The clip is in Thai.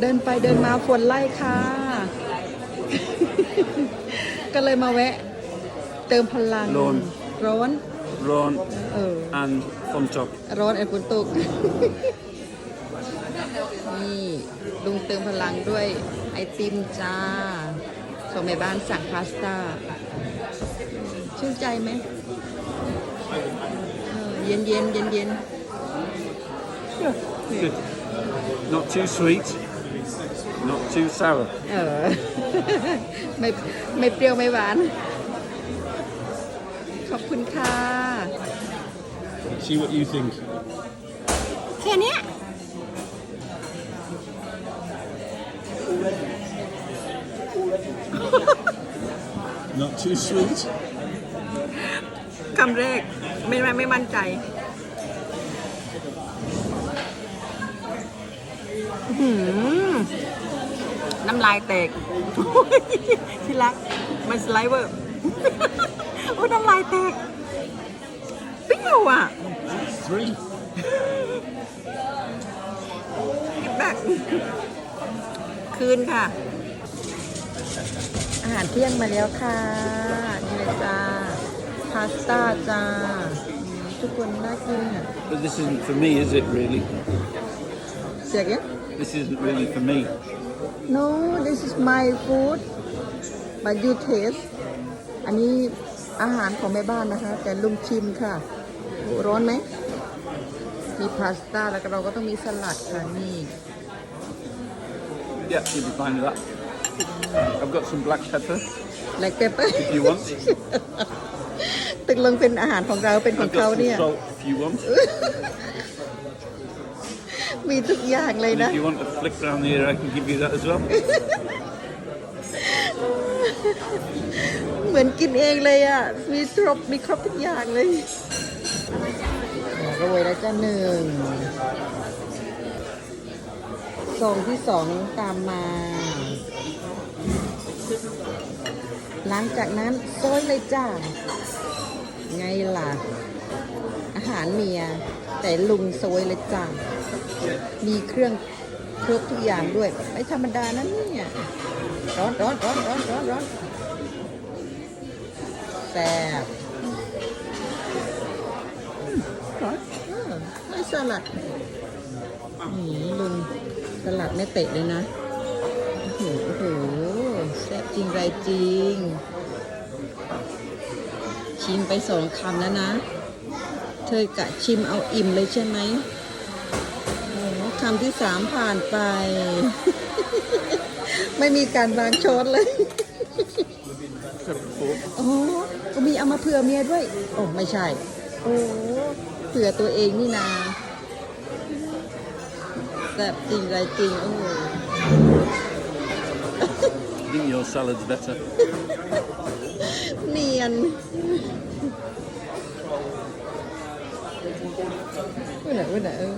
เดินไปเดินมาฝนไล่ค่ะ ก็เลยมาแวะ เติมพลัง ร้อน ร้อน Ron เออ and on top. ร้อนไอ้ฝนตก นี่ลุงเติมพลังด้วยไอติมจ้าส่งแม่บ้านสั่งพาสต้า ชื่นใจไหมเออเย็นเย็นเย็นเย็น Good. Not too sweet, not too sour. เออ ไม่ไม่เปรี้ยวไม่หวาน ขอบคุณค่ะ See what you think. แค่เนี้ย Not too sweet. คำแรกไม่ไม่ไม่มั่นใจอื้อหือ น้ำลายแตกที่รักมันสไลเวอร์โอ้น้ำลายแตกเปรี้ยวอะ กินแบกคืนค่ะ อาหารเที่ยงมาแล้วค่ะ นี่เลยจ้า พาสต้าจ้า ทุกคนน่ากินอะ But this isn't for me, is it really? เสียกัน This isn't really for me. No this is my food but you taste อันนี้อาหารของแม่บ้านนะคะ แต่ลุงชิมค่ะโอ้ร้อนไหม มีพาสต้าแล้วก็เราก็ต้องมีสลัดค่ะนี่ Yeah, you'll be fine with that. I've got some black pepper แลกเปเปอร์ if you want. ตึกลงเป็นอาหารของเราเป็นของ I've เขา got some เนี่ย salt if you want. มีทุกอย่างเลย And นะ if you want to flick around here, I can give you that as well. เหมือนกินเองเลยอะ มีครบมีครบทุกอย่างเลยโรยแล้วจ้าหนึ่งซองที่สองตามมา หลังจากนั้นโซยเลยจ้า ไงล่ะ อาหารเมีย แต่ลุงโซยเลยจ้า มีเครื่องครบทุกอย่างด้วย ไม่ธรรมดานะเนี่ยร้อนร้อนร้อนร้อนร้อนร้อนแซ่บอร้อนไม่สลัดนี่ลุงสลัดไม่เตะเลยนะโอ้โหโอ้โหแซ่บจริงไรจริง ชิมไปสองคำแล้วนะ เธอกะชิมเอาอิ่มเลยใช่ไหม คำที่สามผ่านไป ไม่มีการวางช้อนเลย Except for โอ้ก็มีเอามาเผื่อเมียด้วย โอ้ไม่ใช่ โอ้เผื่อตัวเองนี่นาแบบจริงไรจริงโอ้โห I think your salad's better. เนียนอุ้ยไหนะอุ้ยไหนะเอ้ย